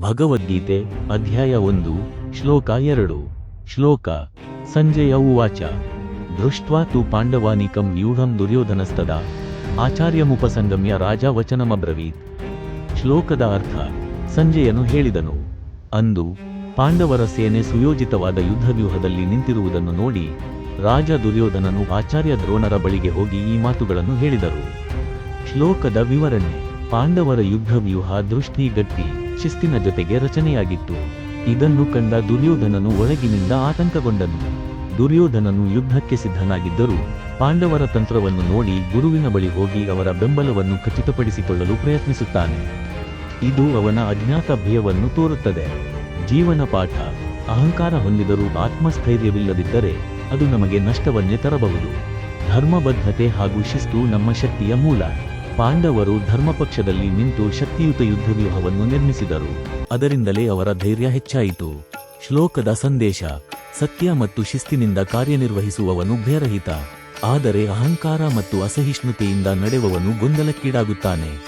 ಭಗವದ್ಗೀತೆ ಅಧ್ಯಾಯ ಒಂದು, ಶ್ಲೋಕ ಎರಡು. ಶ್ಲೋಕ, ಸಂಜಯ ಉವಾಚ. ದೃಷ್ಟ್ವಾ ತು ಪಾಂಡವಾನಿಕಂ ವ್ಯೂಢಂ ದುರ್ಯೋಧನಸ್ತದ. ಆಚಾರ್ಯಮುಪಸಂಗಮ್ಯ ರಾಜ ವಚನಮಬ್ರವೀತ್ ಶ್ಲೋಕದ ಅರ್ಥ ಸಂಜಯನು ಹೇಳಿದನು. ಅಂದು, ಪಾಂಡವರ ಸೇನೆ ಸುಯೋಜಿತವಾದ ಯುದ್ಧವ್ಯೂಹದಲ್ಲಿ ನಿಂತಿರುವುದನ್ನು ನೋಡಿ, ರಾಜ ದುರ್ಯೋಧನನು ಆಚಾರ್ಯ ದ್ರೋಣರ ಬಳಿಗೆ ಹೋಗಿ ಈ ಮಾತುಗಳನ್ನು ಹೇಳಿದರು. ಶ್ಲೋಕದ ವಿವರಣೆ, ಪಾಂಡವರ ಯುದ್ಧವ್ಯೂಹ ದೃಷ್ಟಿ ಗಟ್ಟಿ. ಶಿಸ್ತಿನ ಜೊತೆಗೆ ರಚನೆಯಾಗಿತ್ತು. ಇದನ್ನು ಕಂಡ ದುರ್ಯೋಧನನು ಒಳಗಿನಿಂದ ಆತಂಕಗೊಂಡನು. ದುರ್ಯೋಧನನು ಯುದ್ಧಕ್ಕೆ ಸಿದ್ಧನಾಗಿದ್ದರೂ ಪಾಂಡವರ ತಂತ್ರವನ್ನು ನೋಡಿ ಗುರುವಿನ ಬಳಿ ಹೋಗಿ ಅವರ ಬೆಂಬಲವನ್ನು ಖಚಿತಪಡಿಸಿಕೊಳ್ಳಲು ಪ್ರಯತ್ನಿಸುತ್ತಾನೆ. ಇದು ಅವನ ಅಜ್ಞಾತ ಭಯವನ್ನು ತೋರುತ್ತದೆ. ಜೀವನ ಪಾಠ, ಅಹಂಕಾರ ಹೊಂದಿದರೂ ಆತ್ಮಸ್ಥೈರ್ಯವಿಲ್ಲದಿದ್ದರೆ ಅದು ನಮಗೆ ನಷ್ಟವನ್ನೇ ತರಬಹುದು. ಧರ್ಮಬದ್ಧತೆ ಹಾಗೂ ಶಿಸ್ತು ನಮ್ಮ ಶಕ್ತಿಯ ಮೂಲ. ಪಾಂಡವರು ಧರ್ಮಪಕ್ಷದಲ್ಲಿ ನಿಂತು ಶಕ್ತಿಯುತ ಯುದ್ಧವ್ಯೂಹವನ್ನು ನಿರ್ಮಿಸಿದರು. ಅದರಿಂದಲೇ ಅವರ ಧೈರ್ಯ ಹೆಚ್ಚಾಯಿತು. ಶ್ಲೋಕದ ಸಂದೇಶ, ಸತ್ಯ ಮತ್ತು ಶಿಸ್ತಿನಿಂದ ಕಾರ್ಯನಿರ್ವಹಿಸುವವನು ಭಯರಹಿತ. ಆದರೆ ಅಹಂಕಾರ ಮತ್ತು ಅಸಹಿಷ್ಣುತೆಯಿಂದ ನಡೆವವನು ಗೊಂದಲಕ್ಕೀಡಾಗುತ್ತಾನೆ.